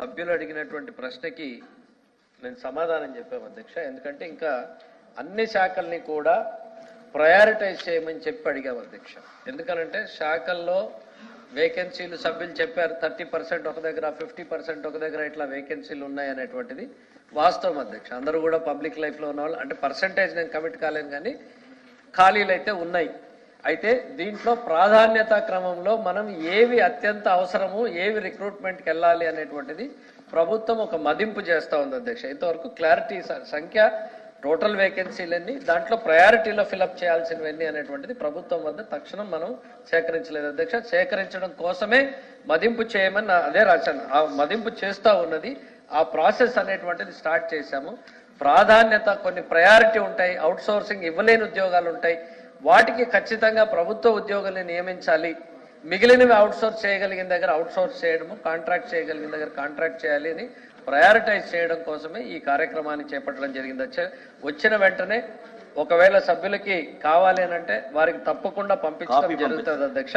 సభ్యులు అడిగినటువంటి ప్రశ్నకి నేను సమాధానం చెప్పాము అధ్యక్ష. ఎందుకంటే ఇంకా అన్ని శాఖల్ని కూడా ప్రయారిటైజ్ చేయమని చెప్పి అడిగాము అధ్యక్ష. ఎందుకనంటే శాఖల్లో వేకెన్సీలు సభ్యులు చెప్పారు థర్టీ పర్సెంట్ ఒక దగ్గర ఫిఫ్టీ పర్సెంట్ ఒక దగ్గర ఇట్లా వేకెన్సీలు ఉన్నాయి అనేటువంటిది వాస్తవం అధ్యక్ష. అందరూ కూడా పబ్లిక్ లైఫ్లో ఉన్న వాళ్ళు అంటే పర్సంటేజ్ నేను కమిట్ కాలేను కానీ ఖాళీలు అయితే ఉన్నాయి. అయితే దీంట్లో ప్రాధాన్యత క్రమంలో మనం ఏవి అత్యంత అవసరము ఏవి రిక్రూట్మెంట్కి వెళ్ళాలి అనేటువంటిది ప్రభుత్వం ఒక మదింపు చేస్తూ ఉంది అధ్యక్ష. ఇంతవరకు క్లారిటీ సంఖ్య టోటల్ వేకెన్సీలన్నీ దాంట్లో ప్రయారిటీలో ఫిలప్ చేయాల్సినవన్నీ అనేటువంటిది ప్రభుత్వం వద్ద తక్షణం మనం సేకరించలేదు అధ్యక్ష. సేకరించడం కోసమే మదింపు చేయమని అదే రాశాను. ఆ మదింపు చేస్తూ ఉన్నది ఆ ప్రాసెస్ అనేటువంటిది స్టార్ట్ చేశాము. ప్రాధాన్యత కొన్ని ప్రయారిటీ ఉంటాయి అవుట్ సోర్సింగ్ ఇవ్వలేని ఉద్యోగాలు ఉంటాయి వాటికి ఖచ్చితంగా ప్రభుత్వ ఉద్యోగుల్ని నియమించాలి మిగిలినవి అవుట్ సోర్స్ చేయగలిగిన దగ్గర అవుట్ సోర్స్ చేయడము కాంట్రాక్ట్ చేయగలిగిన దగ్గర కాంట్రాక్ట్ చేయాలి అని ప్రయారిటైజ్ చేయడం కోసమే ఈ కార్యక్రమాన్ని చేపట్టడం జరిగింది వచ్చే- వచ్చిన వెంటనే ఒకవేళ సభ్యులకి కావాలి అంటే వారికి తప్పకుండా పంపించడం జరుగుతుంది అధ్యక్ష.